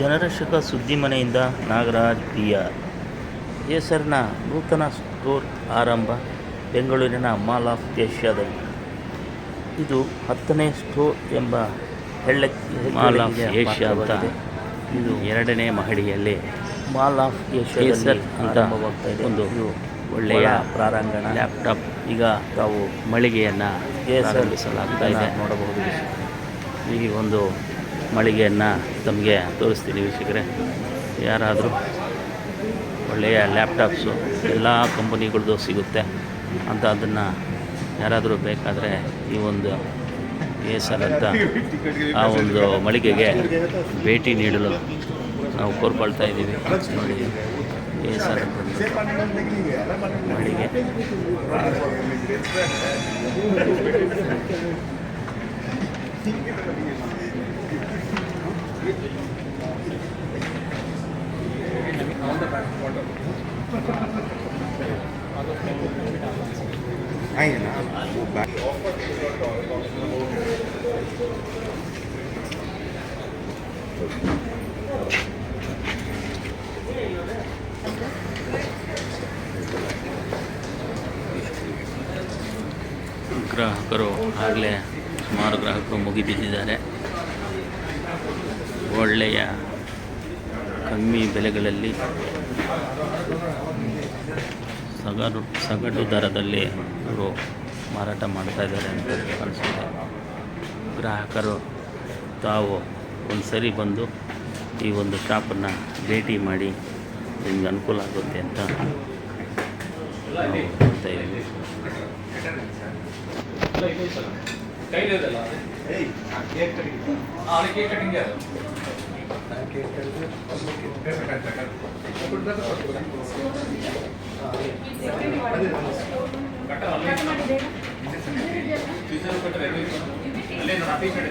ಜನರಕ್ಷಕ ಸುದ್ದಿ ಮನೆಯಿಂದ Nagaraj P R ಹೆಸರಿನ ನೂತನ ಸ್ಟೋರ್ ಆರಂಭ ಬೆಂಗಳೂರಿನ ಮಾಲ್ ಆಫ್ ಏಷ್ಯಾದಲ್ಲಿ. ಇದು ಹತ್ತನೇ ಸ್ಟೋರ್ ಎಂಬ ಹೆಳ್ಳ ಮಾಲ್ ಆಫ್ ಏಷ್ಯಾ ಅಂತ ಇದು ಎರಡನೇ ಮಹಡಿಯಲ್ಲಿ ಮಾಲ್ ಆಫ್ ಏಷ್ಯಾ ಅಂತ ಒಂದು ಒಳ್ಳೆಯ ಪ್ರಾರಾಂಗಣ. ಲ್ಯಾಪ್ಟಾಪ್ ಈಗ ತಾವು ಮಳಿಗೆಯನ್ನು ಪ್ರಾರಂಭಿಸಲಾಗ್ತಾ ಇದೆ. ನೋಡಬಹುದು. ಈ ಒಂದು ಮಳಿಗೆಯನ್ನು ತಮಗೆ ತೋರಿಸ್ತೀನಿ ವೀಕ್ಷಕರೇ. ಯಾರಾದರೂ ಒಳ್ಳೆಯ ಲ್ಯಾಪ್ಟಾಪ್ಸು ಎಲ್ಲ ಕಂಪನಿಗಳದ್ದು ಸಿಗುತ್ತೆ ಅಂತ ಅದನ್ನು ಯಾರಾದರೂ ಬೇಕಾದರೆ ಈ ಒಂದು ಏಸರ್ ಅಂತ ಆ ಒಂದು ಮಳಿಗೆಗೆ ಭೇಟಿ ನೀಡಲು ನಾವು ಕೋರ್ಕೊಳ್ತಾ ಇದ್ದೀವಿ. ನೋಡಿ ಸರ್ ಅಂತ ಮಳಿಗೆ. ಗ್ರಾಹಕರು ಆಗಲೇ ಸುಮಾರು ಗ್ರಾಹಕರು ಮುಗಿಬಿದ್ದಿದ್ದಾರೆ ಒಳ್ಳೆಯ ಕಮ್ಮಿ ಬೆಲೆಗಳಲ್ಲಿ ಸಗಡು ಸಗಟು ದರದಲ್ಲಿ ಅವರು ಮಾರಾಟ ಮಾಡ್ತಾ ಇದ್ದಾರೆ ಅಂತ ಕಾಣಿಸುತ್ತೆ. ಗ್ರಾಹಕರು ತಾವು ಒಂದು ಸರಿ ಬಂದು ಈ ಒಂದು ಶಾಪನ್ನು ಭೇಟಿ ಮಾಡಿ ನಿಮ್ಗೆ ಅನುಕೂಲ ಆಗುತ್ತೆ ಅಂತ ನಾವು ಹೇಳ್ತಾ ಇದ್ದೀವಿ. ಕೈಲೇ ಆ ಕೇಕ್ ಕಟಿಂಗ್ ಅದು ಕೇಕ್ ಕಟಿಂಗ್ ಯಾರು ಕಟ್ಟ ಅಲ್ಲೇ ನಾನು ಅತಿ ಕಡೆ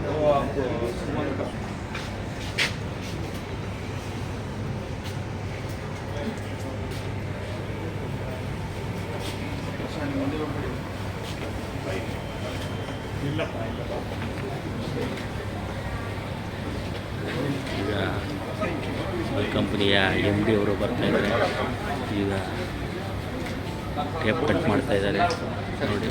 ಕಂಪನಿಯ ಎಂ ಡಿ ಅವರು ಬರ್ತಾ ಇದ್ದಾರೆ. ಈಗ ಟೇಪ್ ಕಟ್ ಮಾಡ್ತಾ ಇದ್ದಾರೆ. ನೋಡಿ.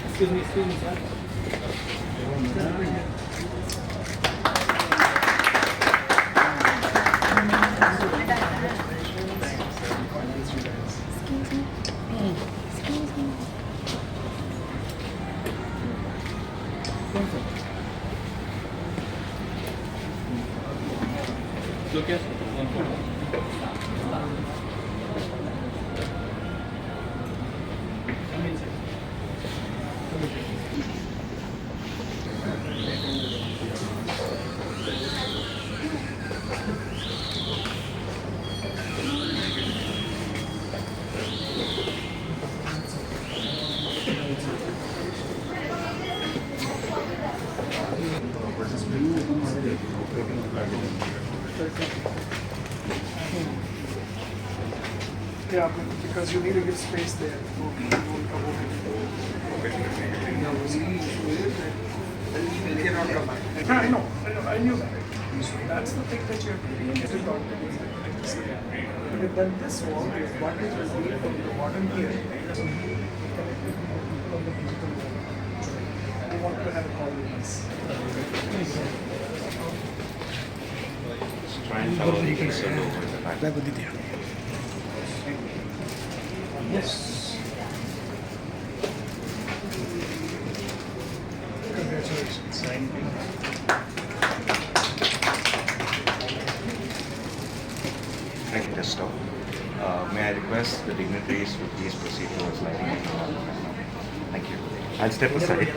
Yeah, but because you need to give space there. You won't come over. No, you cannot come back. Yeah, I know, I know, I knew that. So that's the thing that you have to be able to talk to me. But then this wall, the advantage will be from the bottom here. From the digital wall. We want to have a call with us. try and follow the insert over the back. Yes. Congratulations. I can just stop. Uh, may I request the dignitaries to please proceed towards lighting? The candle? Thank you. I'll step aside.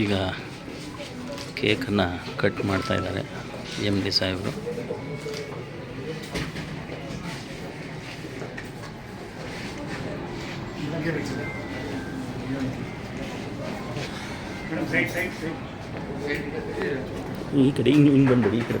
ಈಗ ಕೇಕನ್ನು cut ಮಾಡ್ತಾ ಇದ್ದಾರೆ M D ಸಾಹೇಬರು. ಈ ಕಡೆ ಹಿಂಗೆ ಹಿಂಗೆ ಬಂದ್ಬಿಡಿ, ಈ ಕಡೆ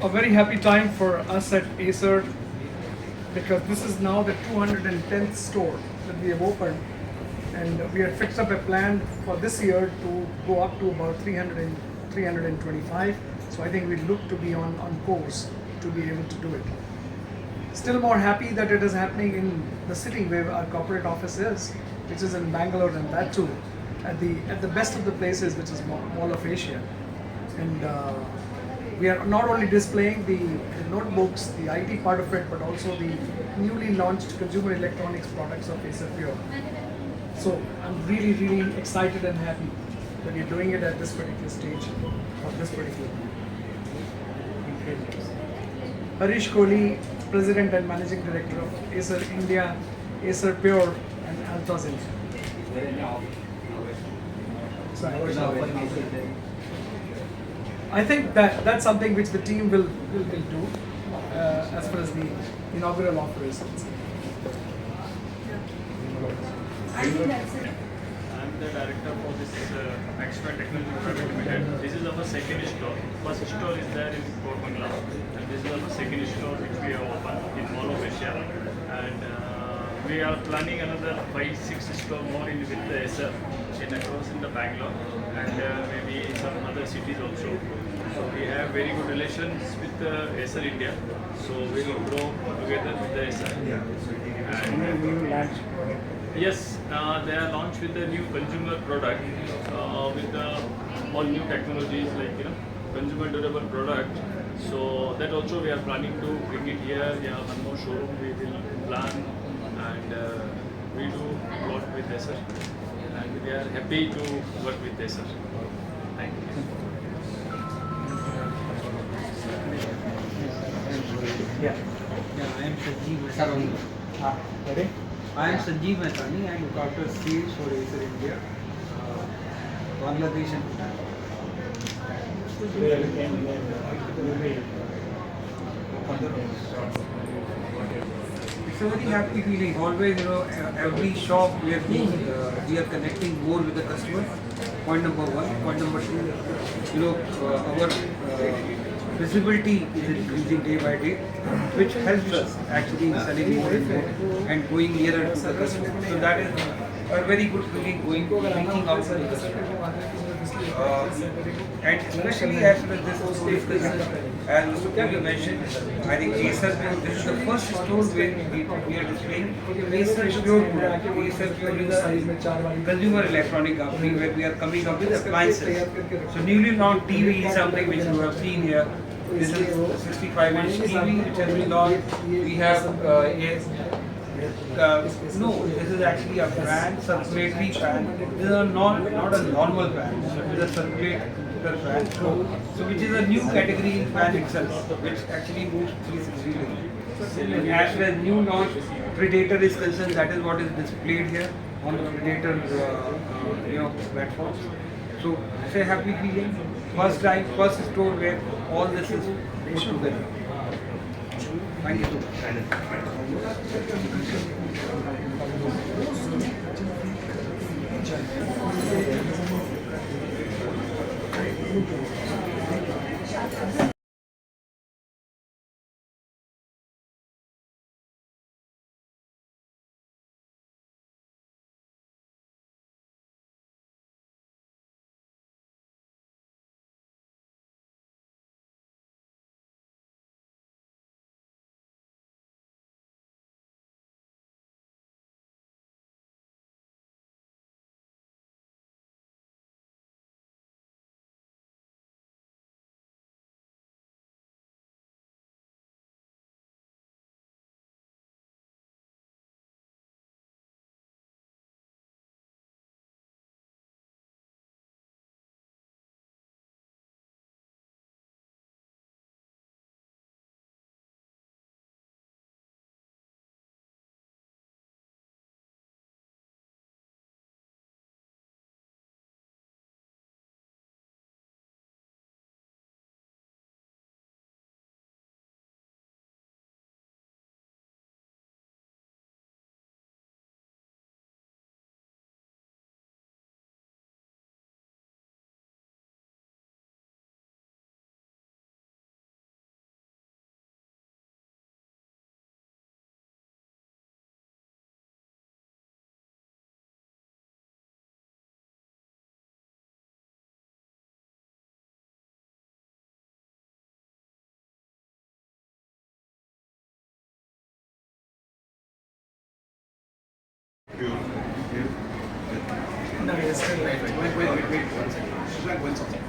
A very happy time for us at Acer because this is now the 210th store that we have opened. And we had fixed up a plan for this year to go up to about 300 and 325 so i think we look to be on, on course to be able to do it. Still more happy that it is happening in the city where our corporate office is which is in bangalore and that too at the at the best of the places which is mall of asia. And uh, we are not only displaying the, the notebooks, the IT part of it, but also the newly launched consumer electronics products of Acer Pure. So I'm really, really excited and happy that we are doing it at this particular stage of this particular group. Harish Kohli, President and Managing Director of Acer India, Acer Pure, and Altos India. So I was I think that that's something which the team will will, will do uh, as far as the inaugural offer is concerned. I'm the director for this uh, Extra Technology Private Limited. This is our second store. First store is there in Korbangla. And this is our second store which we have opened in Mall of Asia. And uh, we are planning another five, six store more in with the Acer in across in the Bangalore and uh, maybe in some other cities also. So we have very good relations with uh, Acer India. So we will grow together with the Acer. And, Yes, uh, they are launched with a new consumer product uh, with uh, all new technologies like you know consumer durable product. So that also we are planning to bring it here. Yeah, one more showroom we will plan and uh, we do a lot with and we are happy to work with Acer. Thank you. Yeah. Yeah, I am Sanjeev Mehsani. Ah, ready? I am Sanjeev Mehsani. I look after sales for Acer India, uh, Bangladesh and Bhutan. It's a very happy feeling. Always, you know, every shop we are being, uh, we are connecting more with the customer. Point number one. Point number two, you know, uh, our uh, visibility is increasing day by day, which helps us actually in selling more and more and going nearer to the customer. So that is a very good feeling going, reaching out to the customer. Uh, and especially as far as this is as Mr. Mentioned, I think Acer, this is the first store where we, we are displaying Acer Pure product. Acer Pure is consumer electronic company where we are coming up with appliances. So newly launched TV is something which you have seen here. This is 65 inch TV which has been launched. We have uh, uh, no, this is actually a fan, circulatory fan. This is a non, not a normal. So it is a circulator fan. So, so which is a new category in fan itself, which actually moves 360 degrees. As far as new launch Predator is concerned, that is what is displayed here on the Predator, uh, uh, you know, platform. So it's a happy feeling. First time, first store where all this is put together. Thank you. No, it's still right. Wait, wait, wait, wait. one second.